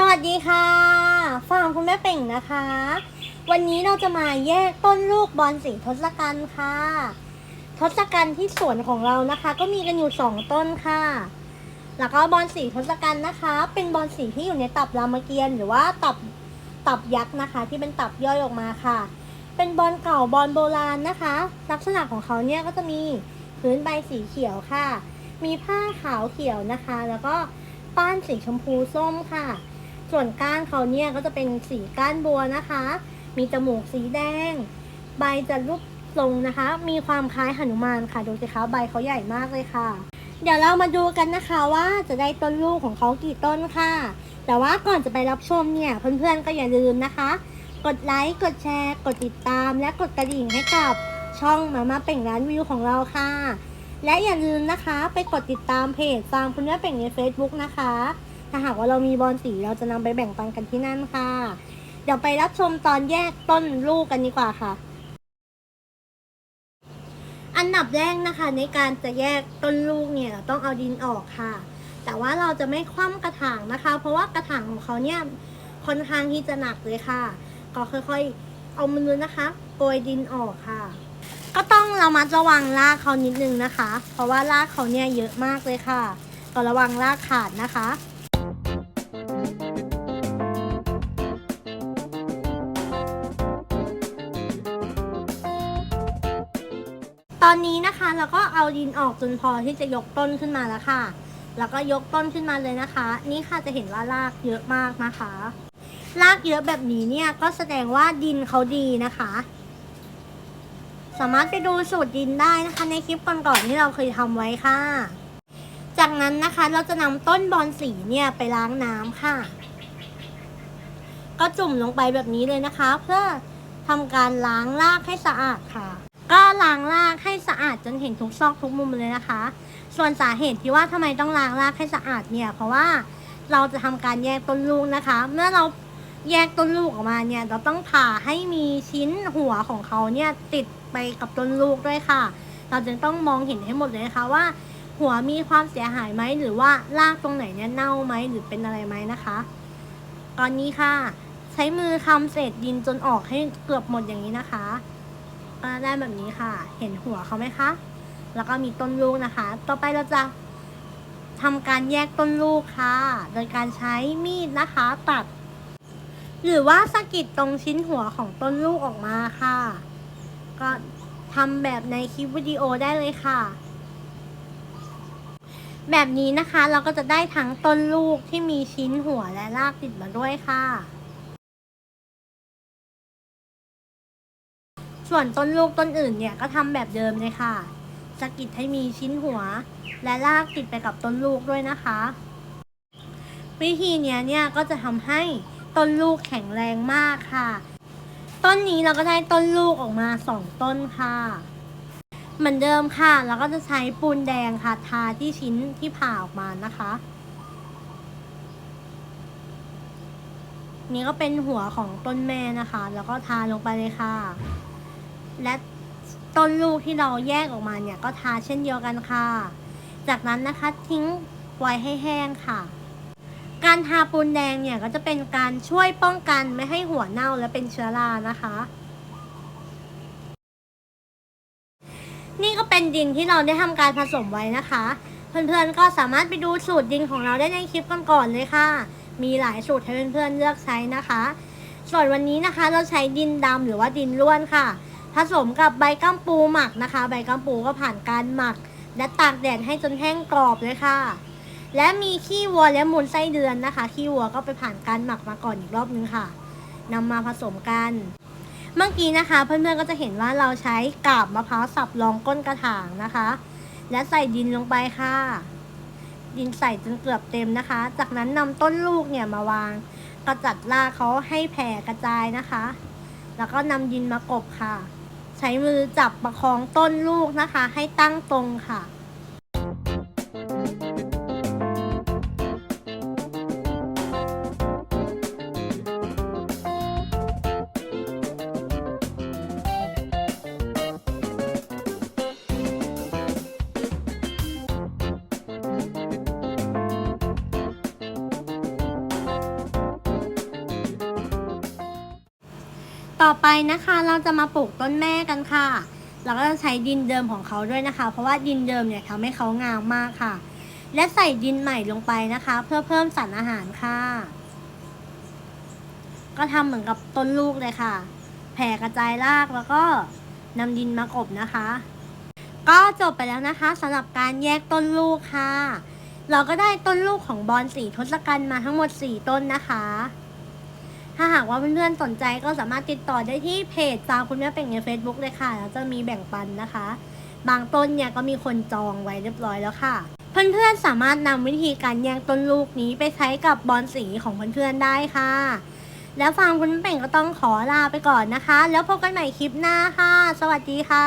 สวัสดีค่ะฟาร์มคุณแม่เป่งนะคะ วันนี้เราจะมาแยกต้นลูกบอลสีทศกัณฐ์ค่ะ ทศกัณฐ์ที่สวนของเรานะคะ ก็มีกันอยู่สองต้นค่ะ แล้วก็บอลสีทศกัณฐ์นะคะ เป็นบอลสีที่อยู่ในตับรามเกียรติ์หรือว่าตับตับยักษ์นะคะ ที่เป็นตับย่อยออกมาค่ะ เป็นบอลเก่าบอลโบราณนะคะ ลักษณะของเขาเนี่ยก็จะมีพื้นใบสีเขียวค่ะ มีผ้าขาวเขียวนะคะ แล้วก็ป้านสีชมพูส้มค่ะ ส่วนก้านเขาเนี่ยก็จะเป็นสีก้านบัวนะคะ มีจมูกสีแดง ใบจะรูปทรงนะคะ มีความคล้ายหนุมานค่ะ ดูสิคะใบเขาใหญ่มากเลยค่ะ เดี๋ยวเรามาดูกันนะคะว่าจะได้ต้นลูกของเขากี่ต้นค่ะ แต่ว่าก่อนจะไปรับชมเนี่ยเพื่อนๆก็อย่าลืมนะคะ กดไลค์กดแชร์ กดติดตาม และกดกระดิ่งให้กับช่องมามาเป่งร้านวิวของเราค่ะ และอย่าลืมนะคะ ไปกดติดตามเพจฟามคุณแม่เป่งใน Facebook นะคะ ถ้าหากว่าเรามีบอลสีเราจะนำไปแบ่งปันกันที่นั่นค่ะ เดี๋ยวไปรับชมตอนแยกต้นลูกกันดีกว่าค่ะ อันดับแรกนะคะ ในการจะแยกต้นลูกเนี่ยเราต้องเอาดินออกค่ะ แต่ว่าเราจะไม่คว่ำกระถางนะคะ เพราะว่ากระถางของเขาเนี่ยค่อนข้างที่จะหนักเลยค่ะ ก็ค่อยๆ เอามือนะคะโกยดินออกค่ะ ก็ต้องเระมัดระวังรากเขานิดนึงนะคะ เพราะว่ารากเขาเนี่ยเยอะมากเลยค่ะก็ระวังรากขาดนะคะ ตอนนี้นะคะเราก็เอาดินออกจนพอที่จะยกต้นขึ้นมาแล้วค่ะ แล้วก็ยกต้นขึ้นมาเลยนะคะ นี่ค่ะจะเห็นว่ารากเยอะมากนะคะ รากเยอะแบบนี้เนี่ยก็แสดงว่าดินเขาดีนะคะ สามารถไปดูสูตรดินได้นะคะ ในคลิปก่อนๆที่เราเคยทำไว้ค่ะ จากนั้นนะคะเราจะนำต้นบอนสีเนี่ยไปล้างน้ำค่ะ ก็จุ่มลงไปแบบนี้เลยนะคะ เพื่อทำการล้างรากให้สะอาดค่ะ ก็ล้างรากให้สะอาดจนเห็นทุกซอกทุกมุมเลยนะคะ ส่วนสาเหตุที่ว่าทำไมต้องล้างรากให้สะอาดเนี่ยเพราะว่าเราจะทำการแยกต้นลูกนะคะ เมื่อเราแยกต้นลูกออกมาเนี่ยเราต้องผ่าให้มีชิ้นหัวของเขาเนี่ยติดไปกับต้นลูกด้วยค่ะ เราจึงต้องมองเห็นให้หมดเลยนะคะว่า หัวมีความเสียหายไหมหรือว่ารากตรงไหนเนี่ยเน่าไหมหรือเป็นอะไรไหมนะคะตอนนี้ค่ะ ใช้มือคำเศษดินจนออกให้เกือบหมดอย่างนี้นะคะ ก็ได้แบบนี้ค่ะ เห็นหัวเขาไหมคะ แล้วก็มีต้นลูกนะคะ ต่อไปเราจะทำการแยกต้นลูกค่ะ โดยการใช้มีดนะคะตัด หรือว่าสะกิดตรงชิ้นหัวของต้นลูกออกมาค่ะ ก็ทำแบบในคลิปวิดีโอได้เลยค่ะ แบบนี้นะคะเราก็จะได้ทั้งต้นลูกที่มีชิ้นหัวและรากติดมาด้วยค่ะ ส่วนต้นลูกต้นอื่นเนี่ยก็ทำแบบเดิมเลยค่ะสะกิดให้มีชิ้นหัว และรากติดไปกับต้นลูกด้วยนะคะ วิธีเนี้ยเนี่ยก็จะทำให้ต้นลูกแข็งแรงมากค่ะ ต้นนี้เราก็ได้ต้นลูกออกมาสองต้นค่ะ เหมือนเดิมค่ะแล้วก็จะใช้ปูนแดงค่ะทาที่ชิ้นที่ผ่าออกมานะคะ นี่ก็เป็นหัวของต้นแม่นะคะ แล้วก็ทาลงไปเลยค่ะ และต้นลูกที่เราแยกออกมาเนี่ยก็ทาเช่นเดียวกันค่ะ จากนั้นนะคะทิ้งไว้ให้แห้งค่ะ การทาปูนแดงเนี่ยก็จะเป็นการช่วยป้องกันไม่ให้หัวเน่าและเป็นเชื้อรานะคะ นี่ก็เป็นดินที่เราได้ทำการผสมไว้นะคะ เพื่อนๆก็สามารถไปดูสูตรดินของเราได้ในคลิปก่อนๆเลยค่ะ มีหลายสูตรให้เพื่อนๆเลือกใช้นะคะ ส่วนวันนี้นะคะเราใช้ดินดำหรือว่าดินล้วนค่ะ ผสมกับใบกัมปูหมักนะคะ ใบกัมปูก็ผ่านการหมัก และตากแดดให้จนแห้งกรอบเลยค่ะ และมีขี้วัวและมูลไส้เดือนนะคะ ขี้วัวก็ไปผ่านการหมักมาก่อนอีกรอบนึงค่ะนำมาผสมกัน เมื่อกี้นะคะ เพื่อนๆก็จะเห็นว่าเราใช้กาบมะพร้าวสับรองก้นกระถางนะคะ และใส่ดินลงไปค่ะ ดินใส่จนเกือบเต็มนะคะ จากนั้นนำต้นลูกเนี่ยมาวางกระจัดรากเขาให้แผ่กระจายนะคะ แล้วก็นำดินมากบค่ะ ใช้มือจับประคองต้นลูกนะคะ ให้ตั้งตรงค่ะ ต่อไปนะคะเราจะมาปลูกต้นแม่กันค่ะ เราก็จะใช้ดินเดิมของเขาด้วยนะคะ เพราะว่าดินเดิมเนี่ยทำให้เขางามมากค่ะ และใส่ดินใหม่ลงไปนะคะ เพื่อเพิ่มสารอาหารค่ะ ก็ทำเหมือนกับต้นลูกเลยค่ะ แผ่กระจายรากแล้วก็นำดินมากบนะคะ ก็จบไปแล้วนะคะสำหรับการแยกต้นลูกค่ะ เราก็ได้ต้นลูกของบอลสีทศกัณฐ์มาทั้งหมด 4 ต้นนะคะ ถ้าหากว่าเพื่อนๆสนใจก็สามารถติดต่อได้ที่เพจฟาร์มคุณแม่เป่งใน Facebook เลยค่ะ แล้วจะมีแบ่งปันนะคะ บางต้นเนี่ยก็มีคนจองไว้เรียบร้อยแล้วค่ะ เพื่อนๆสามารถนำวิธีการแยกต้นลูกนี้ไปใช้กับบอลสีของเพื่อนๆได้ค่ะ แล้วฟาร์มคุณแม่เป่งก็ต้องขอลาไปก่อนนะคะ แล้วพบกันใหม่คลิปหน้าค่ะ สวัสดีค่ะ